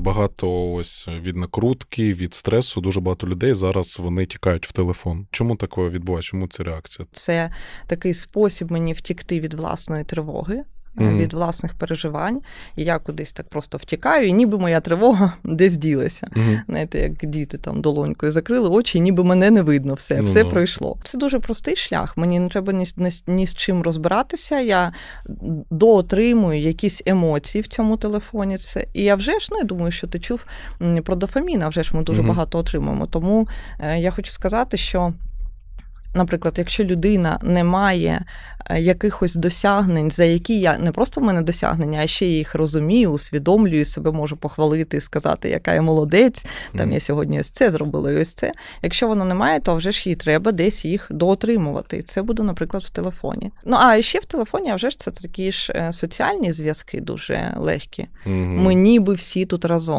Багато ось від накрутки, від стресу, дуже багато людей зараз вони тікають в телефон. Чому таке відбувається? Чому ця реакція? Це такий спосіб мені втікти від власної тривоги. Мгм. Від власних переживань, і я кудись так просто втікаю, і ніби моя тривога десь ділася. Угу. Знаєте, як діти там долонькою закрили очі, і ніби мене не видно, все, Ну, все да. пройшло. Це дуже простий шлях. Мені не треба ні, ні, ні з чим розбиратися. Я доотримую якісь емоції в цьому телефоні. Це і я вже ж ну я думаю, що ти чув про дофамін, а вже ж ми дуже багато отримуємо. Тому е, я хочу сказати, що. Наприклад, якщо людина не має е, якихось досягнень, за які я не просто в мене досягнення, а ще їх розумію, усвідомлюю, себе можу похвалити і сказати, яка я молодець, там я сьогодні ось це зробила, і ось це. Якщо воно немає, то вже ж їй треба десь їх доотримувати. І це буде, наприклад, в телефоні. Ну а ще в телефоні, а вже ж це такі ж е, соціальні зв'язки дуже легкі. Мгм. Ми ніби всі тут разом.